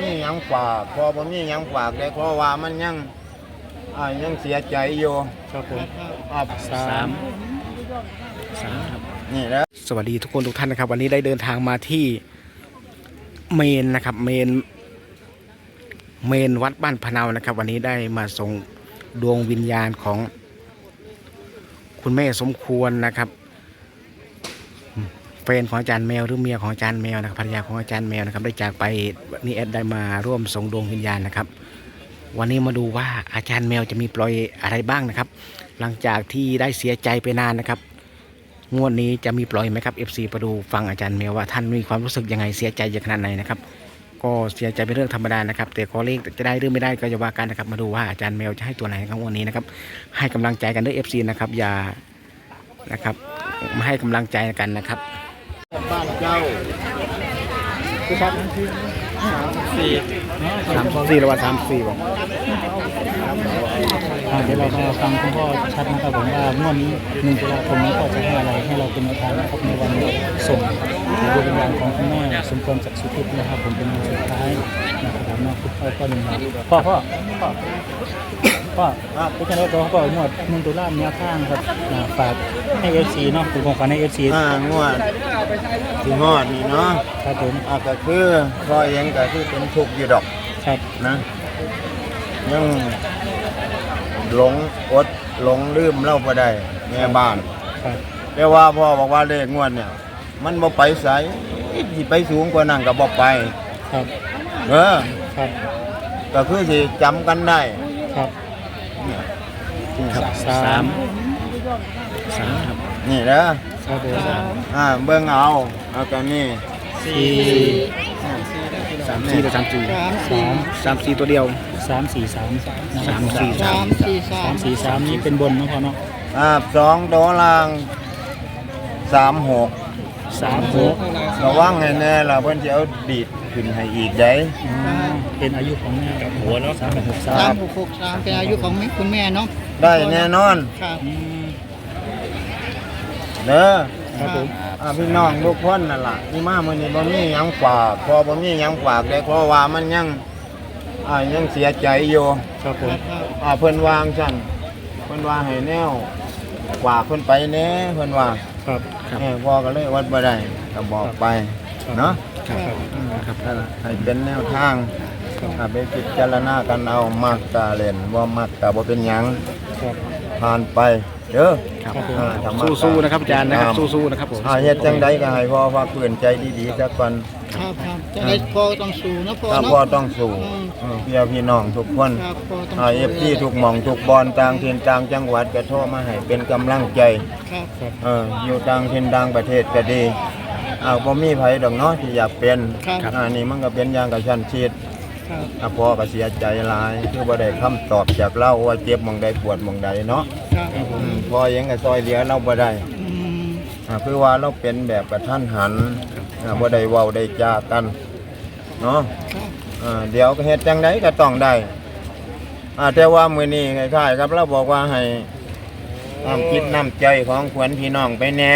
มีหยังฝากพอบ่มีหยังฝากได้เพราะว่ามันยังอ่ายังเสียใจอยู่ครับผมอ่าสามสามครับ นี่แหล้ว สวัสดีทุกคนทุกท่านนะครับ วันนี้ได้เดินทางมาที่เมนนะครับ เมน เมนวัดบ้านพะเนานะครับ วันนี้ได้มาส่งดวงวิญญาณของคุณแม่สมควรนะครับ แฟนของอาจารย์แมวหรือเมียของอาจารย์แมวนะครับภรรยาของอาจารย์แมวนะครับ ได้จากไปวันนี้แอดได้มาร่วมส่งดวงวิญญาณนะครับ วันนี้มาดูว่าอาจารย์แมวจะมีปล่อยอะไรบ้างนะครับ หลังจากที่ได้เสียใจไปนานนะครับงวดนี้จะมีปล่อยไหมครับ FC ไปดูฟังอาจารย์แมวว่าท่านมีความรู้สึกยังไงเสียใจอย่างขนาดไหนนะครับ ก็เสียใจเป็นเรื่องธรรมดานะครับ แต่ขอเลขจะได้หรือไม่ได้ก็จะว่ากันนะครับ มาดูว่าอาจารย์แมวจะให้ตัวไหนครับวันนี้นะครับ ให้กำลังใจกันด้วย FC นะครับ อย่านะครับมาให้กำลังใจกันนะครับานเจ้าสี่สามสี่ระหว่างสามสี่บอกอ่าเดี๋ยวเรามาฟังคุณพ่อชัดนะครับผมว่างวดนี้หนึ่งตุลาคมนี้พ่อจะให้อะไรให้เราเป็นแนวทานะครับในวันส่งดวงวิญญาณของคุณแม่สมควรจากสุขุมนะครับผมเป็นวันสุดท้ายนะครับผมนะคุณพ่อก็หนึ่งมาพ่อพ่อพ่อ พ่อเป็นจังไดตัวพ่องวดหนึ่งตุลาเนี้ยข้างครับอ่าฝากให้เอฟซีเนาะเป็นของขวัญให้เอฟซีอ่างวดที่งอดนี่เนาะครับผมอ่าก็คือพ่อเองก็คือเป็นทุกข์อยู่ดอกครับนะยังหลงอดหลงลืมเล่าบ่ได้แม่บ้านครับแต่ว่าพ่อบอกว่าเลขงวดเนี่ย มันบ่ไปไสสิไปสูงกว่านั้นก็บ่ไปครับเออครับก็คือสิจำกันได้ครับเนี่ย ครับสาสามมสามครับนี่เด้อครับผมอ่าเบิ่งเอาเอากันนี่สี่สามสี่หรือสามสี่สามสามสี่ตัวเดียวสามสี่สามนะคสารับมสี่สามสามสี่สามนี่เป็นบนเนาะพ่อเนาะอ่าสองโดลางสามหกสามหกระวังให้แน่ล่ะเพิ่นสิเอาดีด ขึ้นให้อีกได้อ๋อเป็นอายุของแม่กับหัวเนาะสามหกสาสามมหกหกสามเป็นอายุของแม่คุณแม่เนาะได้แน่นอนครับอืมเด้อครับผมอ่าพี่น้องทุกคนนั่นล่ะที่มามื้อนี้บ่มีหยังฝากพอบ่มีหยังฝากได้เพราะว่ามันยังอ่ายังเสียใจอยู่ครับผมอ่าเพิ่นวางซั่นเพิ่นว่าให้แนวฝากเพิ่นไปแหน่เพิ่นว่าครับ ครับ เออพ่อก็เลยวัดบ่ได้ก็บอกไปเนาะ ครับครับให้เป็นแนวทางอ่าไปพิจารณากันเอามักกะเล่นบ่มักกะบ่เป็นหยังครับผ่านไปเด้อครับอ่าธรรมะสู้ๆนะครับอาจารย์นะครับสู้ๆนะครับผมอ่าเฮ็ดจังใดก็ให้พ่อฝากเพื่อนใจดีๆสักก่อน ครับครับจะได้พ่อต้องสู้นะพ่อถ้าเนาะพ่อต้องสู้อืม เออพี่พี่น้องทุกคนครับพอต้องอ่าสู้ FP ทุกหม่องทุกบอนต่างถิ่นต่างจังหวัดก็โทรมาให้เป็นกำลังใจ ครับ เอออยู่ต่างถิ่นต่างประเทศก็ดี อ้าวบ่มีไผดอกเนาะที่อยากเป็นครับอ่านี่มันก็เป็นอย่างกับชั้นชีดครับอะพ่อก็เสียใจหลาย คือบ่ได้คำตอบจากเราว่าเจ็บหม่องใดปวดหม่องใดเนาะครับอืมพ่อเองก็ซอยเหลือเราบ่ได้อืมอ่าคือว่าเราเป็นแบบกระทันหันอ่าบ่ได้เว้าได้จากันเนาะ ครับอ่าเดี๋ยวก็เฮ็ดจังไดก็ต้องได้อ่าแต่ว่ามื้อนี้คล้ายๆครับเราบอกว่าให้ความคิดน้ำใจของขวัญพี่น้องไปแหน่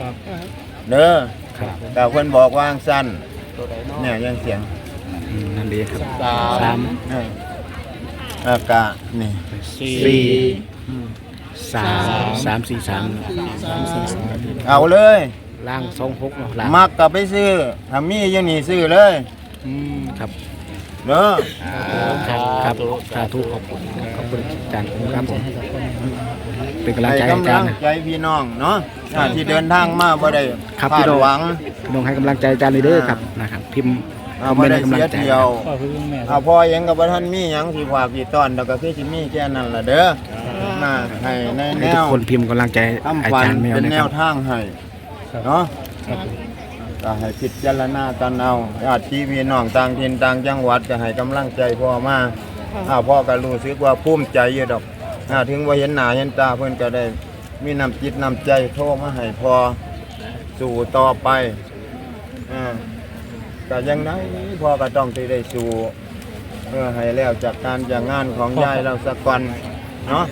ครับ ครับเด้อ ครับแต่เพิ่นบอกว่าสั้นเนี่ยยังเสียงอืมนั่นดีครับสาสามเอออากานี่สี่สี่สามสามสี่สามสามสี่สามเอาเลย ล่างสองหกเนาะล่างมักก็ไปซื้อถ้ามีอยู่นี่ซื้อเลยอืมครับเด้อครับครับสาธุขอบคุณขอบคุณอาจารย์ครับผมให้กับพ่อแม่ เป็นกำลังให้ใจให้อากำจาลัรงย์นะใจพี่น้องเนาะอ่าที่เดินทางมาบ่ได้ครับคาพี่ดน้อง หวังพี่น้องให้กำลังใจอาจารย์เลยเด้อครับนะครับพิมพ์อ่าบ่ได้เสียเที่ยวพ่อคือแม่ อ่าพ่อเองก็บ่ทันมีหยังสิฝากสิต้อนแล้วก็คือสิมีแค่นั้นล่ะเด้อน่าให้ในแนให้ทุกวคนพิมพ์กำลังใจทำอาฝันจารย์แมวเป็นนะแนครัวบทางให้ครับเนาะครับผมก็ให้พิจารณากันเอาญาติพี่น้องต่างถิ่นต่างจังหวัดก็ให้กำลังใจพ่อมาอ่าพ่อก็รู้สึกว่าภูมิใจอยู่ดอก อ่าถึงว่าเห็นหน้าเห็นตาเพิ่นก็ได้มีน้ำจิตน้ำใจโทรมาให้พอสู่ต่อไปอ่าก็ยังไงพอก็ต้องที่ได้สู่เพื่อให้แล้วจากการจากงานของยายเราสักก่อนเนาะ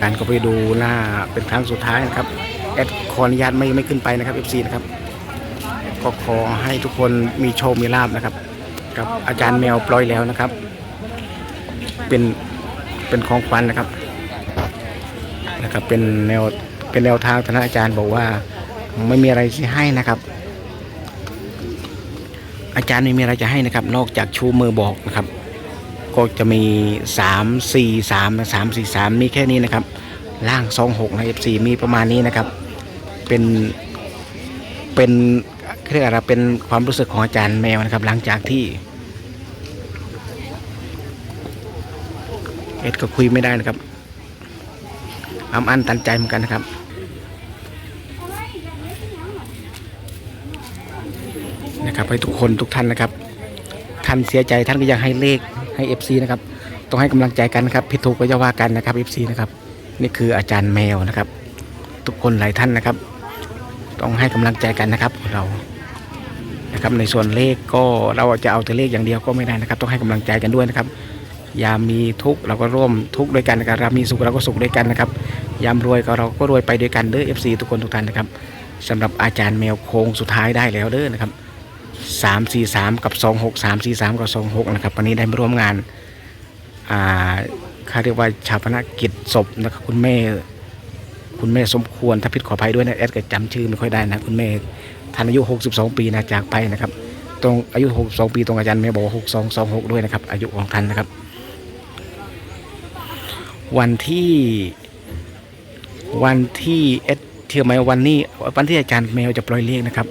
การก็ไปดูหน้าเป็นครั้งสุดท้ายนะครับแอดขออนุญาตไม่ไม่ขึ้นไปนะครับ FC นะครับ ก็ขอให้ทุกคนมีโชคมีลาบนะครับ กับอาจารย์แมวปล่อยแล้วนะครับ เป็น เป็นของขวัญนะครับนะครับ เป็นแนวเป็นแนวทางท่านอาจารย์บอกว่า ไม่มีอะไรที่ให้นะครับ อาจารย์ไม่มีอะไรจะให้นะครับ นอกจากชูมือบอกนะครับ ก็จะมี3 4 3 3 4 3มีแค่นี้นะครับ ล่าง2 6นะ F4 มีประมาณนี้นะครับ เป็นเป็นเรียกอะไรเป็นความรู้สึกของอาจารย์แมวนะครับ หลังจากที่ เอ็ดก็คุยไม่ได้นะครับอำอันตันใจเหมือนกันนะครับ นะครับให้ทุกคนทุกท่านนะครับท่านเสียใจท่านก็อยากให้เลขให้ FC นะครับต้องให้กำลังใจกันนะครับผิดถูกก็จะว่ากันนะครับ FC นะครับ นี่คืออาจารย์แมวนะครับ ทุกคนหลายท่านนะครับ ต้องให้กำลังใจกันนะครับเรานะครับในส่วนเลขก็เราจะเอาแต่เลขอย่างเดียวก็ไม่ได้นะครับ ต้องให้กำลังใจกันด้วยนะครับ ยามมีทุกข์เราก็ร่วมทุกข์ด้วยกันนะครับยามมีสุขเราก็สุขด้วยกันนะครับ ยามรวยก็เราก็รวยไปด้วยกันเด้อ FC ทุกคนทุกท่านนะครับสำหรับอาจารย์แมวโค้งสุดท้ายได้แล้วเด้อนะครับสามสี่สามกับสองหกสามสี่สามกับสองหกนะครับวันนี้ได้มาร่วมงานอ่าเขาเรียกว่าชาปนกิจศพนะครับคุณแม่คุณแม่สมควรถ้าผิดขออภัยด้วยนะแอดก็จำชื่อไม่ค่อยได้นะคุณแม่ท่านอายุ 62 ปีนะจากไปนะครับ ตรงอายุ 62 ปีตรงอาจารย์แม่บอกว่า62 26 ด้วยนะครับอายุของท่านนะครับ วันที่วันที่เอสเชื่อไหมวันนี้วันที่อาจารย์แมวจะปล่อยเลขนะครับ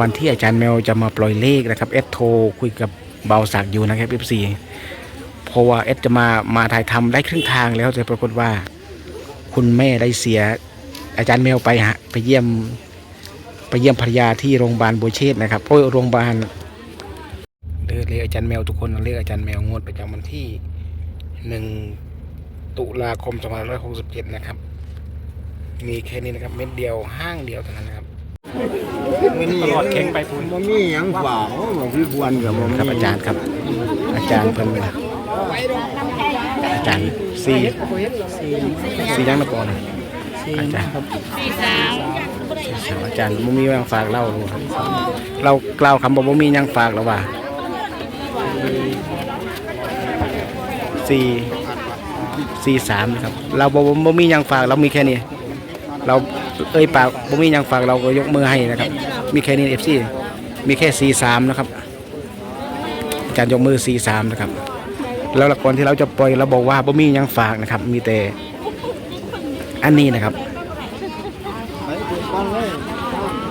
วันที่อาจารย์แมวจะมาปล่อยเลขนะครับเอสโทรคุยกับเบาสักย์อยู่นะครับเอฟซีเพราะว่าเอสจะมามาถ่ายทำได้ครึ่งทางแล้วแต่ปรากฏว่า คุณแม่ได้เสียอาจารย์แมวไปฮะไปเยี่ยมไปเยี่ยมภรรยาที่โรงพยาบาลโบเชษฐ์นะครับโอ้ยโรงพยาบาลเลือกเลขอาจารย์แมวทุกคนเลือกอาจารย์แมวงวดประจำวันที่หนึ่ง ตุลาคม2567 นะครับ มีแค่นี้นะครับ เม็ดเดียวห้างเดียวเท่านั้นนะครับตลอดเข่งไปพุ่นบ่มีหยังฝากบ่พี่บวนกับบ่มีครับอาจารย์ครับ อาจารย์เพิ่นอาจารย์สี่สี่ยังนะปอนอาจารย์ครับสี่สามอาจารย์บ่มียังฝากเล่าดูครับเรากล่าวคำบอกบ่มียังฝากแล้วว่าสี่ สี่สามนะครับ เราบ่บ่บ่มียังฝากเรามีแค่นี้ เราเอ้ยปากบ่มียังฝากเราก็ยกมือให้นะครับ มีแค่นี้เอฟซีมีแค่สี่สามนะครับอาจารย์ยกมือ43นะครับ แล้วละก่อนที่เราจะปล่อยเราบอกว่าบ่มียังฝากนะครับ มีแต่อันนี้นะครับปถูกต้องเลย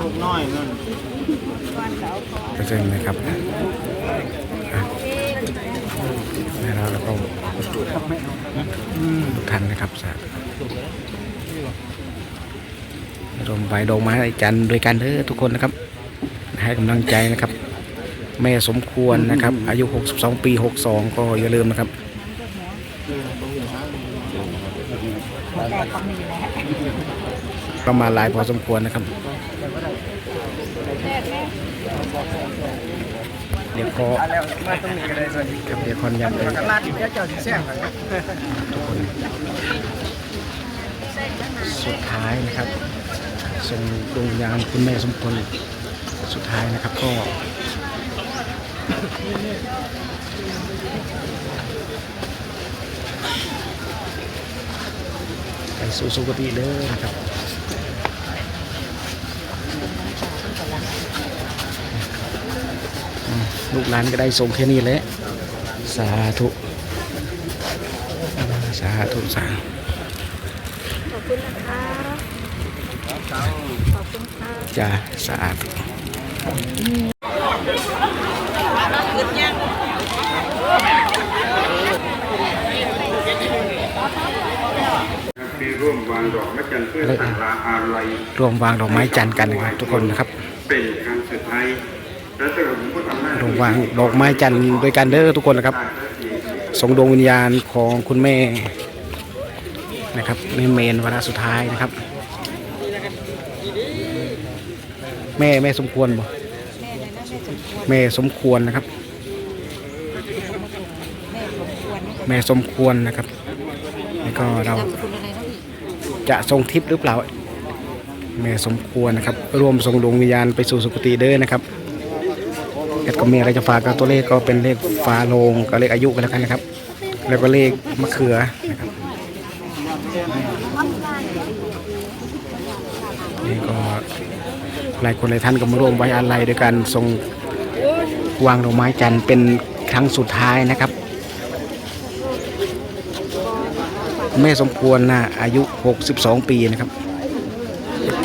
ลูกน้อยนั่นก็ซึ่งนะครับอะแล้วเราก็ ทุกท่านนะครับสาธุรวมไปดอกไม้อาจารย์ด้วยกันเด้อทุกคนนะครับ ให้กำลังใจนะครับ แม่สมควรนะครับ อายุ 62 ปี 62 ก็อย่าลืมนะครับประมาณหลายพอสมควรนะครับ เดี๋ยวขอครับเดี๋ยวคอนย้ำเลยลาดเจ้าแซ่บทุกคนสุดท้ายนะครับส่งดวงวิญญาณคุณแม่สมควรสุดท้ายนะครับก็ไปสู่สุคติเด้อนะครับ อืม ลูกหลานก็ได้ส่งแค่นี้แหละสาธุ สาธุสาธุขอบคุณนะคะขอบคุณค่ะจ้าสาธุมีร่วมวางดอกไม้จันทร์เพื่อสักการะอะไรรวมวางดอกไม้จันทร์กันนะครับทุกคนนะครับ เป็นครั้งสุดท้ายและสำหรับผมก็ทำหน้ารวมวางดอกไม้จันทร์ด้วยกันเด้อทุกคนนะครับส่งดวงวิญญาณของคุณแม่นะครับในเมนวาระสุดท้ายนะครับ แม่แม่สมควรบ่แม่สมควรนะครับ แม่สมควรนะครับแล้วก็เราคุณอะไรนะพี่จะส่งทิปหรือเปล่า แม่สมควรนะครับร่วมส่งดวงวิญญาณไปสู่สุคติเด้อนะครับแอดก็ มีอะไรจะฝากกับตัวเลขก็เป็นเลขฟ้าโลงกับเลขอายุกันแล้วกันนะครับ แล้วก็เลขมะเขือนะครับนี่ก็หลายคนหลายท่านก็มาร่วมไว้อาลัยด้วยการทรงวางดอกไม้จันทร์เป็นครั้งสุดท้ายนะครับแม่สมควรนะอายุ 62 ปีนะครับ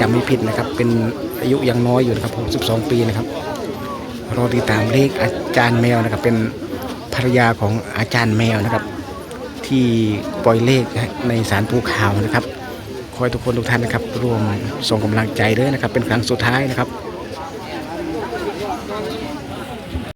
จำไม่ผิดนะครับ เป็นอายุยังน้อยอยู่นะครับ 62 ปีนะครับ รอติดตามเลขอาจารย์แมวนะครับ เป็นภรรยาของอาจารย์แมวนะครับ ที่ปล่อยเลขในสารภูเขานะครับ ขอให้ทุกคนทุกท่านนะครับ ร่วมส่งกำลังใจด้วยนะครับ เป็นครั้งสุดท้ายนะครับ